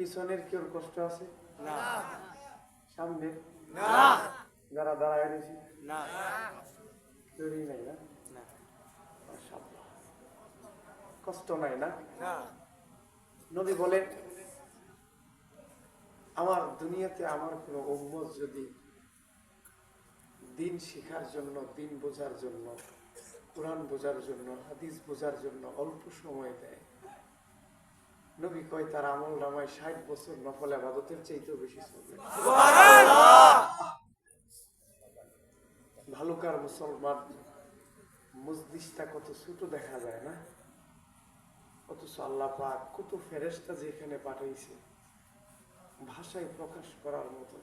পিছনের কেউ কষ্ট আছে? না। সামনে? না। যারা দাঁড়ায় রয়েছে? না। কেউই নাই না? কষ্ট নাই না? না। নবী বলেন আমার দুনিয়াতে আমার কোন উম্মত যদি দিন শেখার জন্য দিন বোঝার জন্য কোরআন বোঝার জন্য হাদিস বোঝার জন্য অল্প সময় দেয় নবী কয়, তার আমল নামায় ষাট বছর নফল আবাদতের চাইতেও বেশি চলবে ভালুকার মুসলমান মসজিদটা কত ছোট দেখা যায় না? অথচ আল্লাহ পাক কত ফেরেস্তা যেখানে পাঠাইছে, ভাষায় প্রকাশ করার মতো।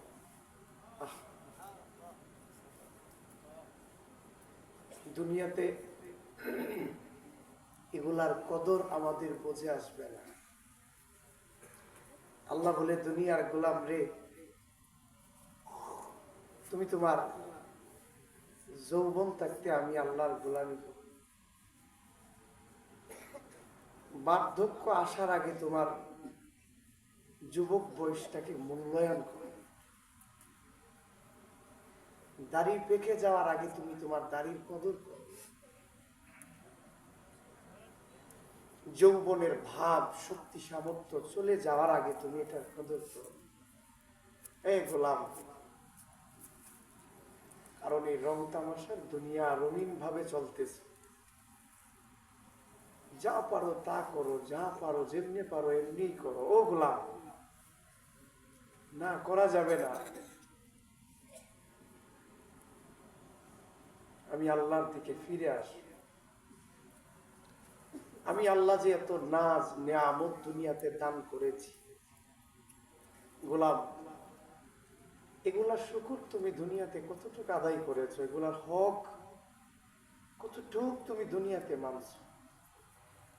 দুনিয়াতে এগুলার কদর আমাদের বোঝে আসবে না। আল্লাহ বলে, দুনিয়ার গোলাম রে, তুমি তোমার যৌবন থাকতে আমি আল্লাহর গোলামি বার্ধক্য আসার আগে তোমার যুবক বয়সটাকে মূল্যায়ন করো। দাড়ি পেকে যাওয়ার আগে তুমি তোমার দাড়ির কদর করো। যৌবনের ভাব, শক্তি, সামর্থ্য চলে যাওয়ার আগে তুমি এটার কদর এই গোলাম, কারণ এই রং তামাশার দুনিয়া রঙিন ভাবে চলতেছে। যা পারো তা করো, যা পারো যেমনি পারো এমনি করো। ও গোলাম, না, করা যাবে না। আমি আল্লাহর দিকে ফিরে আসি আমি আল্লাহ যে এত নাজ নিয়ামত দুনিয়াতে দান করেছি। গোলাম এগুলার শুকুর তুমি দুনিয়াতে কতটুকু আদায় করেছ? এগুলার হক কতটুক তুমি দুনিয়াতে মানছো?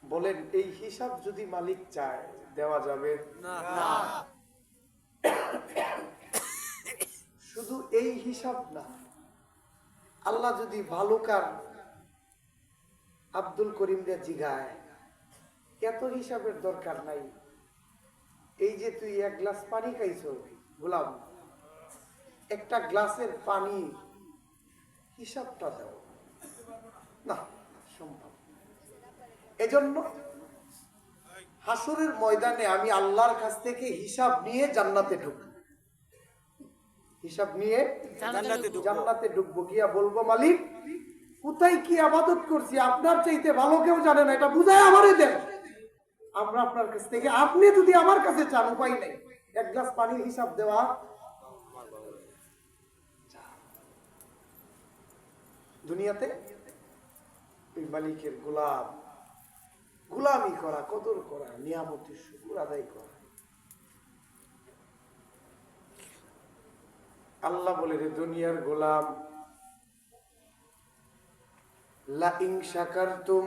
বলেন এই হিসাব যদি মালিক চায় দেওয়া যাবে? না। শুধু এই হিসাব না আল্লাহ যদি ভালুকার আব্দুল করিম রে জিগায় এত হিসাবের দরকার নাই। এই যে তুই এক গ্লাস পানি খাইছো গোলাম একটা গ্লাসের পানি হিসাবটা দাও। না সম্ভব। এজন্য হাসরের ময়দানে আমি আল্লাহর কাছ থেকে হিসাব নিয়ে জান্নাতে ঢুকবো। হিসাব নিয়ে জান্নাতে ঢুকবো। গিয়া বলব মালিক কোথায় কি আবাদত করছি? আপনার চাইতে ভালো কেউ জানে না এটা বুঝায় আমারই দেন। আমরা আপনার কাছ থেকে, আপনি যদি আমার কাছে চান, উপায় নেই। এক গ্লাস পানির হিসাব দেওয়া। দুনিয়াতে ওই মালিকের গোলাম, গোলামি করা, কদর করা, নিয়ামতের শুকুর আদায় করা। আল্লাহ বলে, রে দুনিয়ার গোলাম, লা ইন শাকারতুম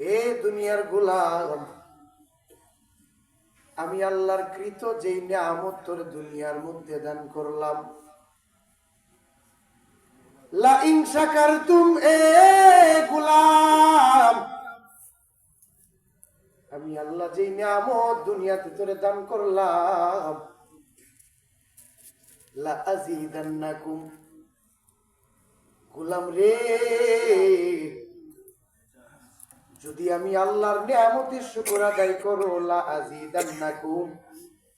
এ দুনিয়ার গোলাম, আমি আল্লাহর কৃত যেই নিয়ামত তোর দুনিয়ার মধ্যে দান করলাম। লা এ গোলাম, আমি আল্লাহ যেই নিয়ামত দুনিয়াতে তোরে দান করলাম। লা গোলাম রে। যদি আমি আল্লাহর নিয়ামতের শুকর আদায় করো লা আযীদান্নাকুম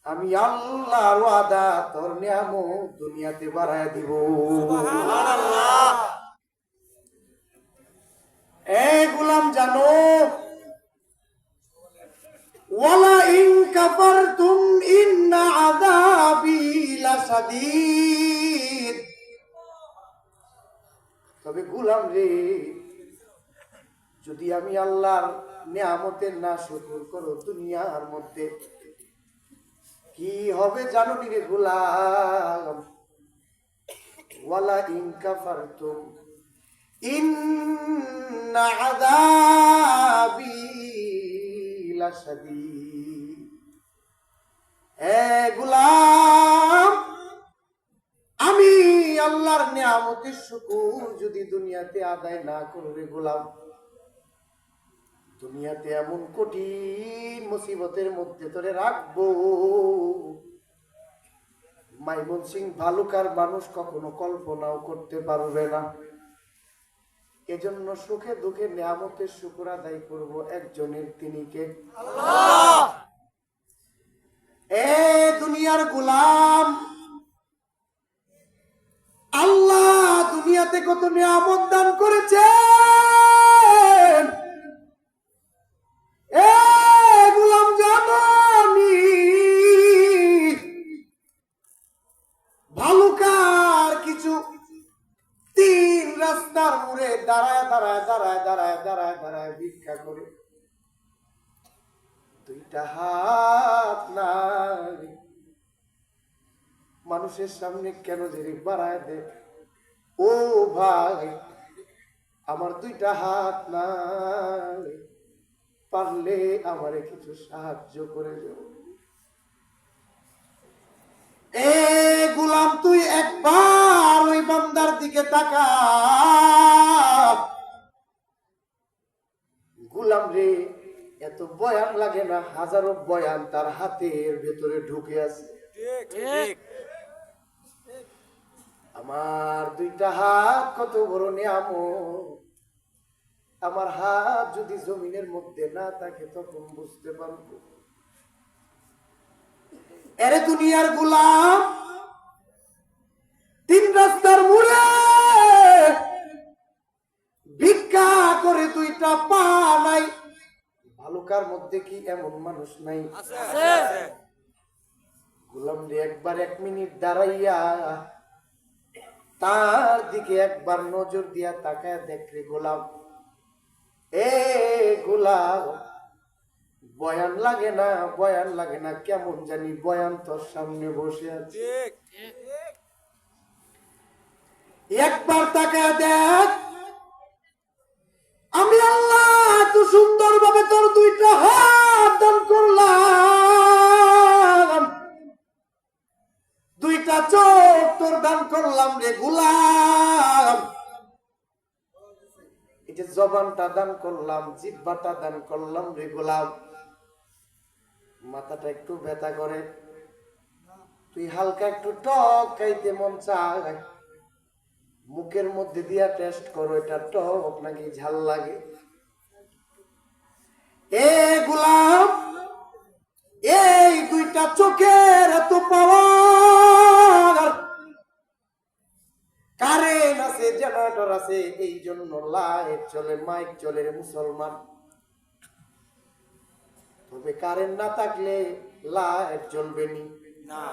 আমি আল্লাহর ওয়াদা তোর নিয়ামত দুনিয়াতে বাড়ায় দিব। এ গোলাম জানো ওয়ালা ইন কাফারতুম ইন্না আযাবি লাশাদীদ। তবে গোলাম রে। যদি আমি আল্লাহর নিয়ামতের না শুকর করো দুনিয়ার মধ্যে, কি হবে জানো নি রে গোলাম? ওয়ালা ইন কাফারতুম, ইন্না আযাবি লাশাদীদ। গোলাম নিয়ামতের শুকুর যদি দুনিয়াতে আদায় না করবে গোলাম। দুনিয়াতে এমন কঠিন মুসিবতের মধ্যে তোরে রাখব। মাইমন সিং ভালুকার মানুষ কখনো কল্পনাও করতে পারবে না। এজন্য সুখে দুঃখে নিয়ামতের শুকুর আদায় করব একজনের তিনি কে? এ দুনিয়ার গোলাম! কত নিয়ামত দান জানি ভালুকার কিছু তিন রাস্তার মোড়ে দাঁড়ায় দাঁড়ায় দাঁড়ায় দাঁড়ায় দাঁড়ায় দাঁড়ায় ভিক্ষা করে। দুইটা হাত নাই। মানুষের সামনে কেন যে বাড়ায় দে? ও ভাই, আমার দুইটা হাত নাই। পারলে আমারে কিছু সাহায্য করে যাও এ গুলাম, তুই একবার ওই বান্দার দিকে তাকা। গুলাম রে, এত বয়ান লাগে না, হাজারো বয়ান তার হাতের ভেতরে ঢুকে আছে। ঠিক। আমার দুইটা হাত কত বড় নিয়ামত। আমার হাত যদি জমিনের মধ্যে না থাকে তখন বুঝতে পারব। এরে দুনিয়ার গোলাম তিন রাস্তার মুড়ে ভিক্ষা করে দুইটা পা নাই। ভালুকার মধ্যে কি এমন মানুষ নাই? গোলাম রে একবার এক মিনিট দাঁড়াইয়া তার দিকে একবার নজর দিয়া তাকায় দেখরে গোলাম। এ গোলাম বয়ান লাগে না বয়ান লাগে না কেমন জানি বয়ান তোর সামনে বসে আছে। একবার তাকায় দেখ আমি আল্লাহ এত সুন্দর ভাবে তোর দুইটা হাত দান করলাম। দুইটা চোখ তোর দান করলাম রে গুলাম। এই যে জবানটা দান করলাম জিব্বাটা দান করলাম রে গোলাম। মাথাটা একটু ব্যথা করে। তুই হালকা একটু টক খাইতে মন চায়। মুখের মধ্যে দিয়া টেস্ট করো এটা টক নাকি ঝাল লাগে। এ গোলাম এই দুইটা চোখের এত পাওয়ার। কারেন্ট আছে জেনারেটর আছে এই জন্য লাইট চলে মাইক চলে মুসলমান। তবে কারেন্ট না থাকলে লাইট চলবে নি। না।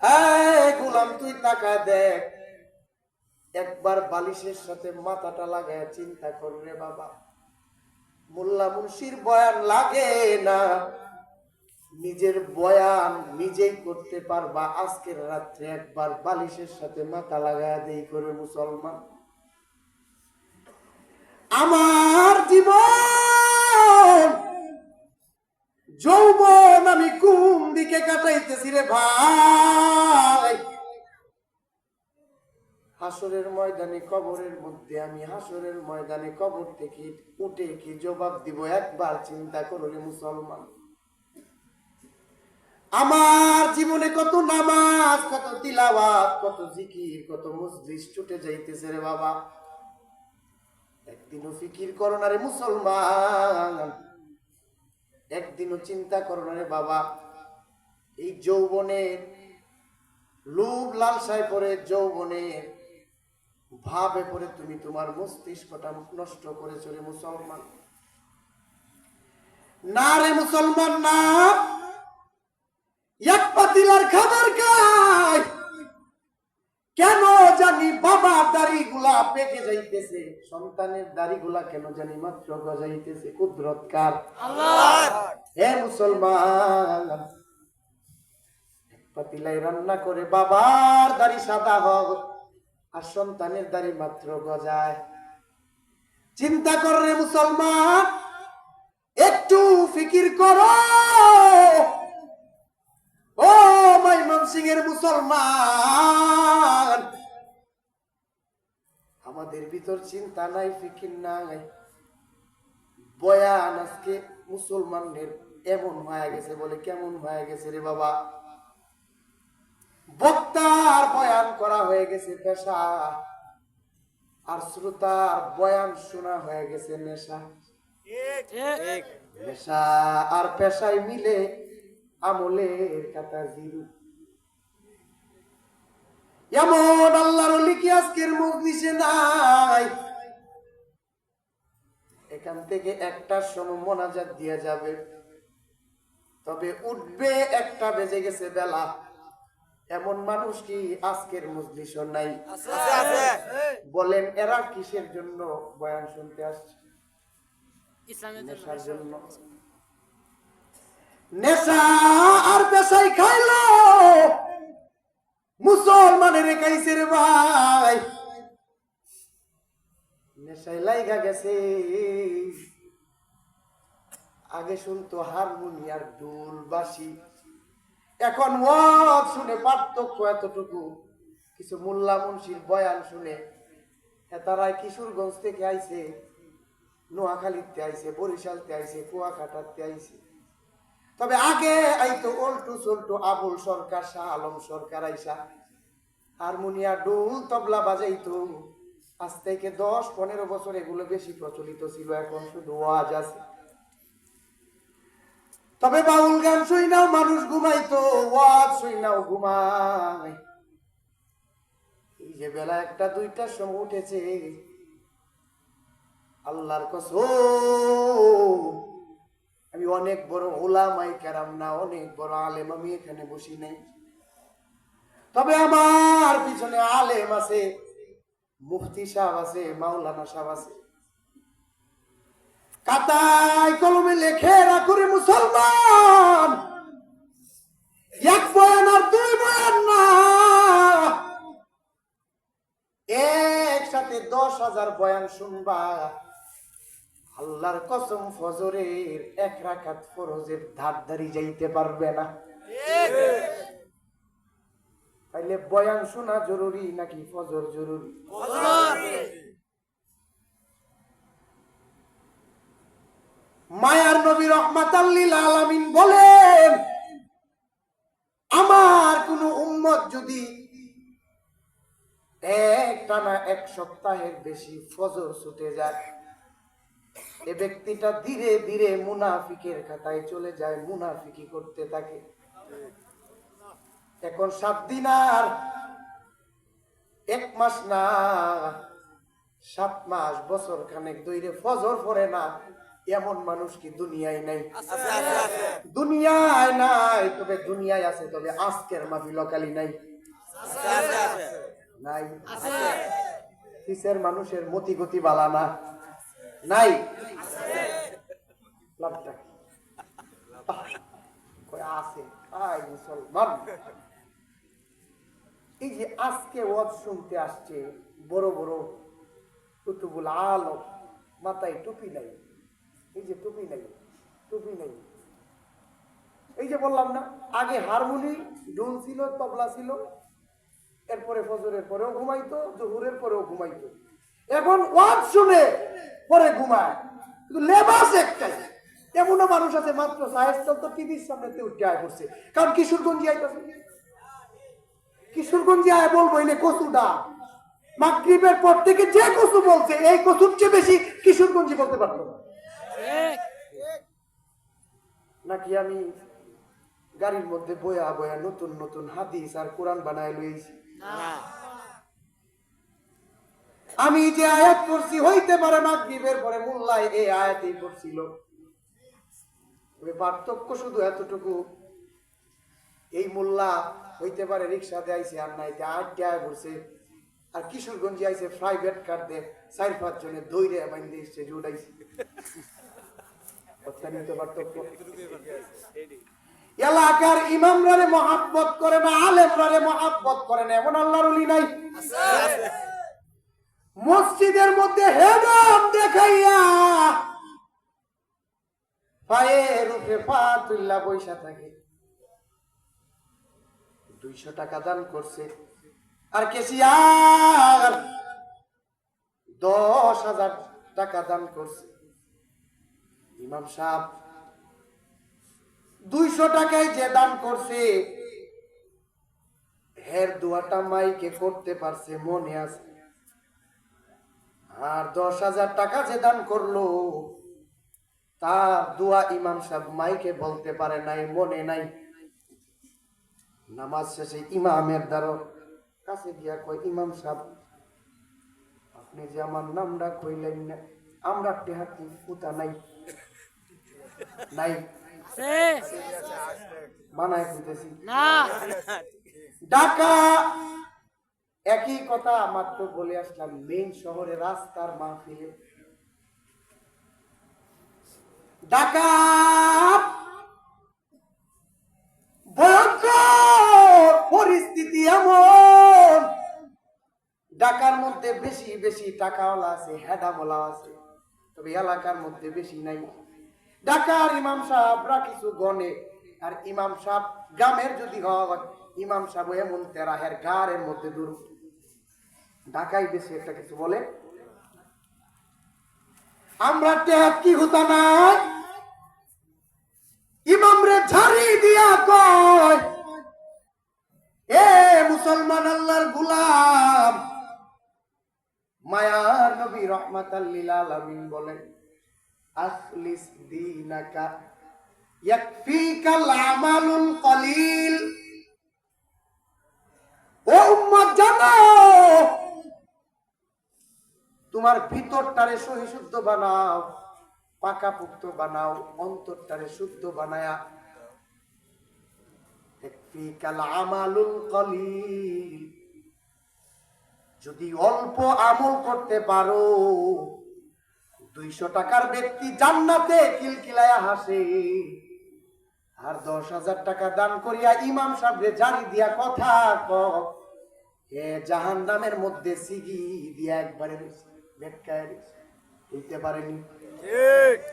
এই গোলাম তুই তাকা দেখ। একবার বালিশের সাথে মাথাটা লাগায় চিন্তা কর রে বাবা। মোল্লা মুন্সির বয়ান লাগে না। নিজের বয়ান নিজেই করতে পারবা। আজকের রাত্রে একবার বালিশের সাথে মাথা লাগায় দেই করে মুসলমান। আমার জীবন, যৌবন আমি কোন দিকে কাটাইতেছি রে ভাই? হাসরের ময়দানে কবরের মধ্যে আমি হাসরের ময়দানে কবর থেকে উঠে কি জবাব দিব? একবার চিন্তা করলে মুসলমান। আমার জীবনে কত নামাজ, কত তিলাওয়াত, কত জিকির, কত মসজিদ ছুটে যাইতেছে রে বাবা। একদিনও ফিকির করো না রে মুসলমান। একদিনও চিন্তা করো না রে বাবা। এই যৌবনের লোভ লালসায় পরে যৌবনের ভাবে পরে তুমি তোমার মস্তিষ্কটা নষ্ট করেছ রে মুসলমান। না রে মুসলমান, না। এক পাতিলার খাবার খায় কেন জানি বাবার দাড়ি গুলা পেকে যাইতেছে, সন্তানের দাড়ি গুলা কেন জানি মাত্র গজাইতেছে, কুদরত হে মুসলমান পাতিলাই রান্না করে বাবার দাড়ি সাদা হোক, আর সন্তানের দাড়ি মাত্র গজায়। চিন্তা কর রে মুসলমান, একটু ফিকির করো ও মাইমন সিং এর মুসলমান। আমাদের ভিতর চিন্তা নাই, ফিকির নাই। বয়ান আজকে মুসলমানদের এমন হয়ে গেছে বলে কেমন হয়ে গেছে রে বাবা? বক্তার বয়ান করা হয়ে গেছে পেশা আর শ্রোতার বয়ান শোনা হয়ে গেছে নেশা। নেশা আর পেশায় মিলে আমলের কাতা জিরু। এমন আল্লাহর অলি কি আজকের মজলিসে নাই? এখান থেকে একটা সময় মোনাজাত দিয়ে যাবে। তবে উঠবে একটা বেজে গেছে বেলা। এমন মানুষ কি আজকের মজলিস নাই? আছে আছে বলেন এরা কিসের জন্য বয়ান শুনতে আসছে? নেশার জন্য। নেশা আর পেশাই খাইলো মুসলমানের খাইছে রে ভাই। নেশাই লাইগা গেছে। আগে শুনতো হারমোনিয়ার ডুল বাসি এখন ওয়াজ শুনে পার্থক্য এতটুকু। কিছু মোল্লা মুন্সির বয়ান শুনে তারাই কিশোরগঞ্জ থেকে আইছে নোয়াখালীতে আইছে বরিশালতে আইছে কুয়াকাটাতে আইছে তবে আগে আইতো অল্টু সল্টু আবুল সরকার, শাহ আলম সরকার আইসা। হারমোনিয়া ডুল, তবলা বাজাইতো। আজ থেকে দশ, পনেরো বছর এগুলো বেশি প্রচলিত ছিল, এখন শুধু ওয়াজ আছে। তবে বাউল গান শুই নাও মানুষ ঘুমাইতো, ওয়াজ শুই নাও ঘুমায়। এই যে বেলা একটা, দুইটার সময় উঠেছে। আল্লাহর কসম। আমি অনেক বড় ওলামাই কেরাম না, অনেক বড় আলেম, আমি এখানে বসি নাই। তবে আমার পিছনে আলেম আছে, মুফতি সাহেব আছে, মাওলানা সাহেব আছে। কাতায় কলমে লেখে না করে মুসলমান। এক বয়ান আর দুই বয়ান না। একসাথে দশ হাজার বয়ান শুনবা। আল্লাহর কসম ফজরের এক রাকাত ফরজের ধার ধারি যাইতে পারবে না। তাইলে বয়ান শোনা জরুরি নাকি ফজর জরুরি? মায়ার নবী রহমাতাল্লিল আলামিন বলেন, আমার কোন উম্মত যদি এক টানা এক সপ্তাহের বেশি ফজর ছুটে যায় এ ব্যক্তিটা ধীরে ধীরে মুনাফিকের খাতায় চলে যায় মুনাফিকি করতে থাকে। এখন সাত দিন আর এক মাস না সাত মাস বছর খানেক দৈরে ফজর পড়ে না। এমন মানুষ কি দুনিয়ায় নাই? দুনিয়ায় নাই তবে দুনিয়ায় আছে তবে আজকের নাই। আছে আছে নাই। আছে। কিসের মানুষের মতি গতি বালা না? নাই। এই যে আজকে ওয়াজ শুনতে আসছে, বড় বড় কুতুবুল আলম, মাথায় টুপি নাই। এই যে টুপি নাই টুপি নাই। এই যে বললাম না, আগে হারমোনি ডুল ছিল, তবলা ছিল, এরপরে ফজরের পরেও ঘুমাইতো, জহুরের পরেও ঘুমাইতো। এখন ওয়াজ শুনে পরে ঘুমায়। কিন্তু লেবাস একটাই। এমনও মানুষ আছে মাত্র সাহেব তো টিভির সামনে উঠে আয় করছে কারণ কিশোরগঞ্জে আইতেছে কিশোরগঞ্জে আয় বলব এনে কচুটা মাগরিবের পর থেকে যে কচু বলছে এই কচুর চেয়ে বেশি কিশোরগঞ্জে বলতে পারতো না। নাকি আমি গাড়ির মধ্যে বয়া বয়া নতুন নতুন হাদিস আর কোরআন বানায় লইছি? না। আমি যে আয়াত করছি হইতে পারে মাগরিবের পরে মোল্লায় এই আয়াতই করছিল পার্থক্য শুধু এতটুকু, এই মোল্লা হইতে পারে রিক্সা দিয়ে আইছে আর নাইতে আটটা পড়ছে আর কিশোরগঞ্জে আইছে প্রাইভেট কার দে চার পাঁচ জনে দৌড়ে বাইন্দে এসছে জুড়াইছে অত্যন্ত এলাকার ইমামরারে মহাব্বত করে না, আলেমরারে মহাব্বত করে না, এমন আল্লাহর নাই। মসজিদের মধ্যে হেডম দেখাইয়া পায়ের উপরে পা তুল্লা বৈশা থাকে। দুইশো টাকা দান করছে। আর কেসিয়ার দশ হাজার টাকা দান করছে। ইমাম সাহেব, দুইশো টাকায় যে দান করছে, হের দোয়াটা মাইকে করতে পারছে, মনে আছে? আর দশ হাজার টাকা যে দান করল তার দোয়া ইমাম সাহেব মাইকে বলতে পারে নাই মনে নাই। নামাজ শেষে ইমামের দ্বারা কাছে গিয়া কয় ইমাম সাহেব আপনি যে আমার নামটা কইলেন না আমরা টেহাতি পুতা নাই। নাই। আছে বানায় খুঁজতেছি না। ঢাকা একই কথা মাত্র বলে আসলাম, মেইন শহরে রাস্তার মাহফিলে। ঢাকা ভয়ঙ্কর পরিস্থিতি এমন। ঢাকার মধ্যে বেশি বেশি টাকাওয়ালা আছে হেডামলা আছে, তবে এলাকার মধ্যে বেশি নাই। ডাকার ইমাম সাহেবরা কিছু গনে আর ইমাম সাহেব গ্রামের যদি হয়, ইমাম সাহেব এমন তেরাহের গাড়ের মধ্যে দূর ঢাকায় বেশি একটা কিছু বলে। আমরা টেহাত কি হতা নাই? ইমাম রে ঝাড়ি দিয়া কয়, এ মুসলমান আল্লাহর গুলাম। মায়ার নবী রহমাতাল্লিল আলামিন বলেন আখলিস দীনাকা ইয়াকফিকাল আমালুল কলিল। ও উম্মত জানো তোমার ভিতরটারে সহি শুদ্ধ বানাও পাকা পুক্ত বানাও, অন্তরটারে শুদ্ধ বানায়া। যদি অল্প আমল করতে পারো, দুইশো টাকার ব্যক্তি জান্নাতে কিলকিলায়া হাসে। আর দশ হাজার টাকা দান করিয়া ইমাম সাহেবরে জারি দিয়া কথা ক জাহান নামের মধ্যে সিগি দিয়া একবারে বেটকায় হইতে পারেনি। ঠিক।